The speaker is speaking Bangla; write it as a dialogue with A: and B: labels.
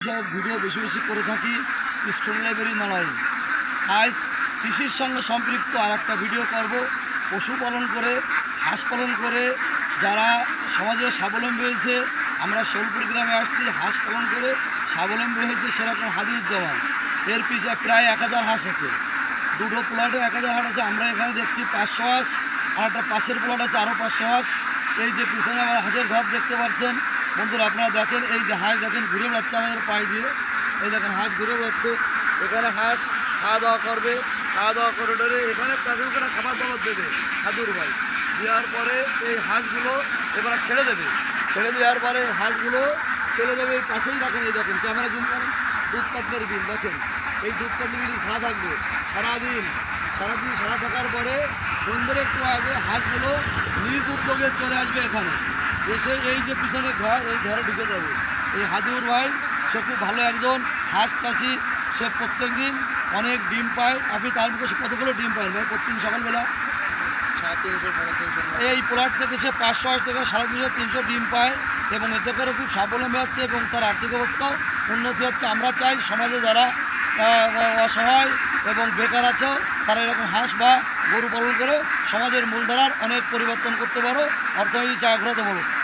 A: ভিডিও বেশি বেশি করে থাকি স্টুডেন্ট লাইব্রেরি নড়াই আজ কৃষির সঙ্গে সম্পৃক্ত আর একটা ভিডিও করব। পশুপালন করে, হাঁস পালন করে, যারা সমাজে স্বাবলম্বী হয়েছে, আমরা সোলপুর গ্রামে আসছি, হাঁস পালন করে স্বাবলম্বী হয়েছে সেরকম হাদির জওয়ান এর পিছিয়ে প্রায় এক হাজার হাঁস আছে। দুটো প্লটে এক হাজার হাঁস আছে। আমরা এখানে দেখছি পাঁচশো হাঁস, আর একটা পাশের প্লট আছে আরও পাঁচশো হাঁস। এই যে পিছনে আমার হাঁসের ঘর দেখতে পাচ্ছেন। বন্ধুরা, আপনারা দেখেন, এই যে হাঁস দেখেন, ঘুরে বেড়াচ্ছে আমাদের পায়ে দিয়ে। এই দেখেন, হাঁস ঘুরে বেড়াচ্ছে। এখানে হাঁস খাওয়া দাওয়া করবে, খাওয়া দাওয়া করে ডরে এখানে প্যাকেট করে খাবার দাবার দেবে। হাদুর ভাই, দেওয়ার পরে এই হাঁসগুলো এবারে ছেড়ে দেবে। ছেড়ে দেওয়ার পরে হাঁসগুলো চলে যাবে, এই পাশেই রাখেন, এই দেখেন, ক্যামেরা জুম করেন। দুধ বিল, দেখেন, এই দুধ বিল সারা থাকবে, সারাদিন সারাদিন সারা থাকার পরে সন্ধ্যের একটু আগে হাঁসগুলো নিজ উদ্যোগে চলে আসবে এখানে। এসে এই যে পিছনে ঘর, এই ঘরে ঢুকে যাবে। এই হাদিউর ভাই, সে খুব ভালো একজন, হাঁস চাষি, সে প্রত্যেক দিন অনেক ডিম পায়। আপনি তার মুখে কতগুলো ডিম পায় ভাই? প্রত্যেকদিন সকালবেলা? এই প্লট থেকে সে পাঁচশো হাজার থেকে সাড়ে তিনশো তিনশো ডিম পায় এবং এতে করে খুব স্বাবলম্বী হচ্ছে এবং তার আর্থিক অবস্থাও উন্নতি হচ্ছে। আমরা চাই সমাজে যারা অসহায় এবং বেকার আছে, তারা এরকম হাঁস বা গরু পালন করে সমাজের মূলধারার অনেক পরিবর্তন করতে পারো। অর্থনৈতিক চাকরি পারো।